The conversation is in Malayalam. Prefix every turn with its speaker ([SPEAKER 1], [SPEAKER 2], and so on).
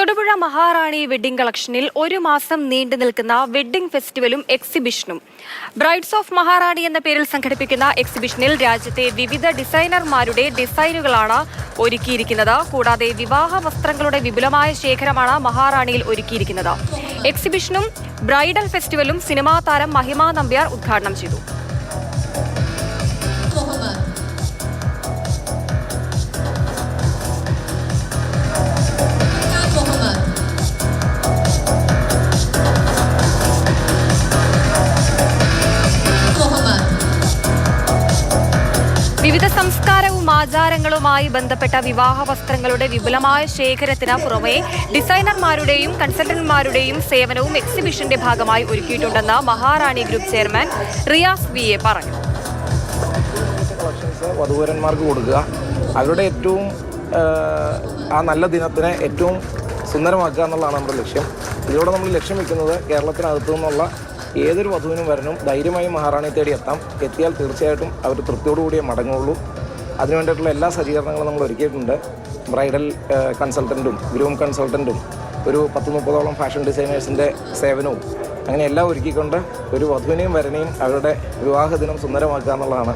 [SPEAKER 1] തൊടുപുഴ മഹാറാണി വെഡിംഗ് കളക്ഷനിൽ ഒരു മാസം നീണ്ടു നിൽക്കുന്ന വെഡ്ഡിംഗ് ഫെസ്റ്റിവലും എക്സിബിഷനും. ബ്രൈഡ്സ് ഓഫ് മഹാറാണി എന്ന പേരിൽ സംഘടിപ്പിക്കുന്ന എക്സിബിഷനിൽ രാജ്യത്തെ വിവിധ ഡിസൈനർമാരുടെ ഡിസൈനുകളാണ് ഒരുക്കിയിരിക്കുന്നത്. കൂടാതെ വിവാഹ വസ്ത്രങ്ങളുടെ വിപുലമായ ശേഖരമാണ് മഹാറാണിയിൽ ഒരുക്കിയിരിക്കുന്നത്. എക്സിബിഷനും ബ്രൈഡൽ ഫെസ്റ്റിവലും സിനിമാ താരം മഹിമ നമ്പ്യാർ ഉദ്ഘാടനം ചെയ്തു. വിവിധ സംസ്കാരവും ആചാരങ്ങളുമായി ബന്ധപ്പെട്ട വിവാഹ വസ്ത്രങ്ങളുടെ വിപുലമായ ശേഖരത്തിന് പുറമെ ഡിസൈനർമാരുടെയും കൺസൾട്ടന്റുമാരുടെയും സേവനവും എക്സിബിഷന്റെ ഭാഗമായി ഒരുക്കിയിട്ടുണ്ടെന്ന് Maharani group chairman Riyas V A പറഞ്ഞു.
[SPEAKER 2] വധുവരന്മാർക്ക് കൊടുക്കുക. അവരുടെ ഏറ്റവും ആ നല്ല ദിനത്തിനെ ഏറ്റവും സുന്ദരമാക്കുക എന്നുള്ളതാണ് നമ്മുടെ ലക്ഷ്യം. ഇതിലൂടെ നമ്മൾ ലക്ഷ്യം വെക്കുന്നത് കേരളത്തിനകത്തു നിന്നുള്ള ഏതൊരു വധുവിനും വരനും ധൈര്യമായി മഹാറാണി തേടി എത്താം. എത്തിയാൽ തീർച്ചയായിട്ടും അവർ തൃപ്തിയോടുകൂടിയേ മടങ്ങുള്ളൂ അതിനുവേണ്ടിയിട്ടുള്ള എല്ലാ സജ്ജീകരണങ്ങളും നമ്മൾ ഒരുക്കിയിട്ടുണ്ട്. ബ്രൈഡൽ കൺസൾട്ടന്റും ഗ്രൂം കൺസൾട്ടന്റും ഒരു പത്ത് മുപ്പതോളം ഫാഷൻ ഡിസൈനേഴ്സിന്റെ സേവനവും അങ്ങനെ എല്ലാം ഒരുക്കിക്കൊണ്ട് ഒരു വധുവിനെയും വരനെയും അവരുടെ വിവാഹദിനം സുന്ദരമാക്കുക എന്നുള്ളതാണ്.